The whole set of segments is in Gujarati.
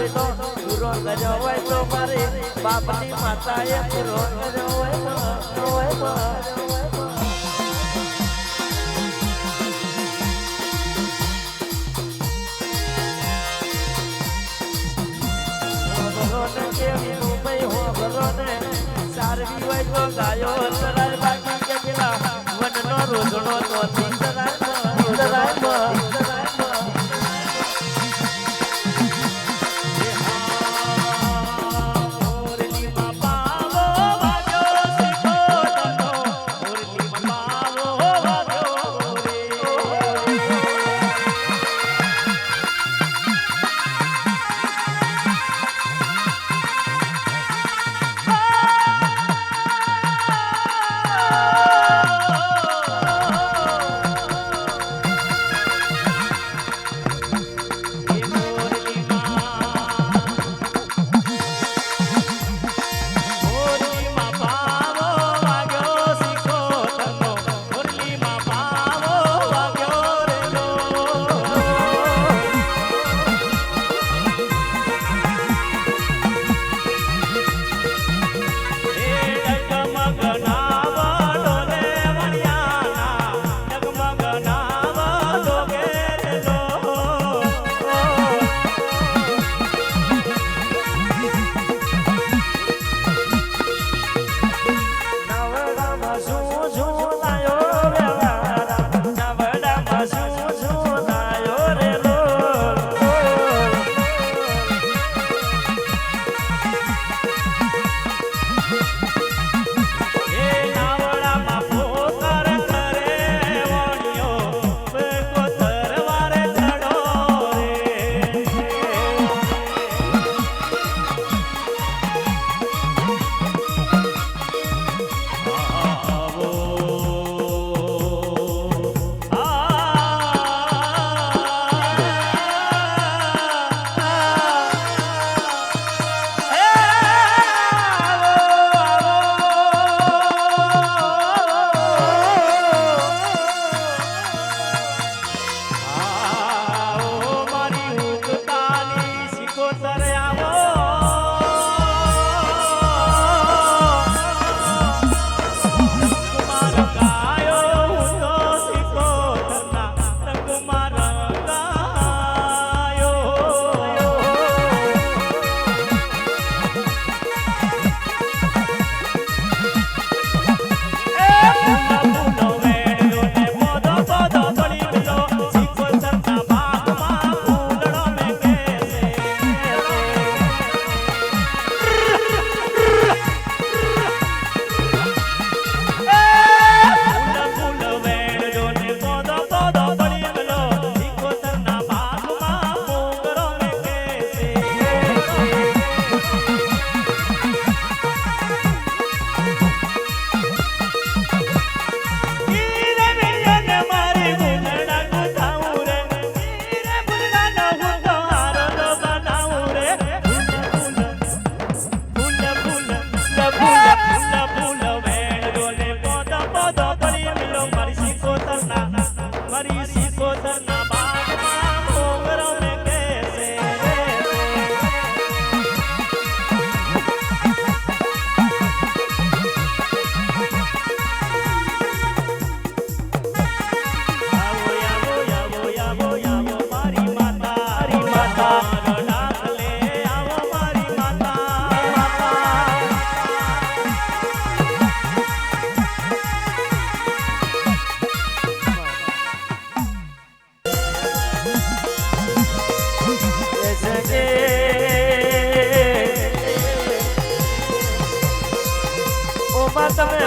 હોય તો પૂરો કર્યો હોય તો મારી બાપની માતાએ પૂરો કર્યો હોય તો ગાયો સરાય બાકી કેટલા વનનો રોજણો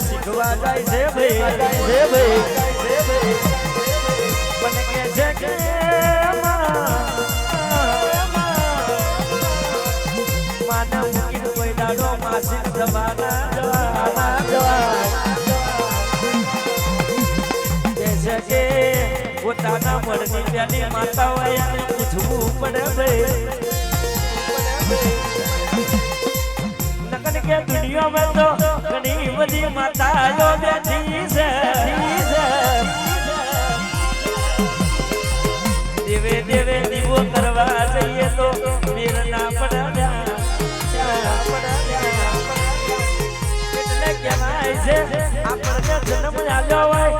શીખવા જાય છે ભાઈ છે ભાઈ માના મૂકીને કોઈ દાડો માસી જવાના જવાના કે છે કે પોતાના મનની પેલી માતા હોય પૂછવું પડે ભાઈ. નકર દુનિયા દુનિયામાં તો ઘણી બધી માતાઓ બેઠી છે. દેવે દેવે, દીવો કરવા જઈએ તો મીર ના પડ્યા. એટલે કહેવાય છે, આપણને જન્મ આવ્યો હોય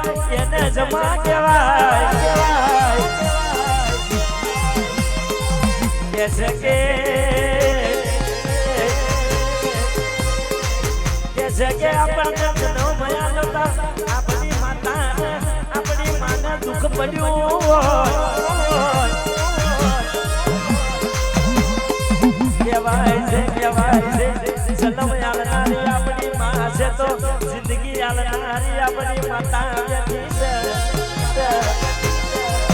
એને જમા કહેવાય. કહેવાય. કે છે કે કે છે કે આપણને જન્મ આલ્યો તા આપણી માતાને આપણી માને દુઃખ પડ્યું હોય કહેવાય છે કહેવાય છે જન્મ આલનારી આપણી માં છે તો જિંદગી આલનારી આપણી માતા બેઠી છે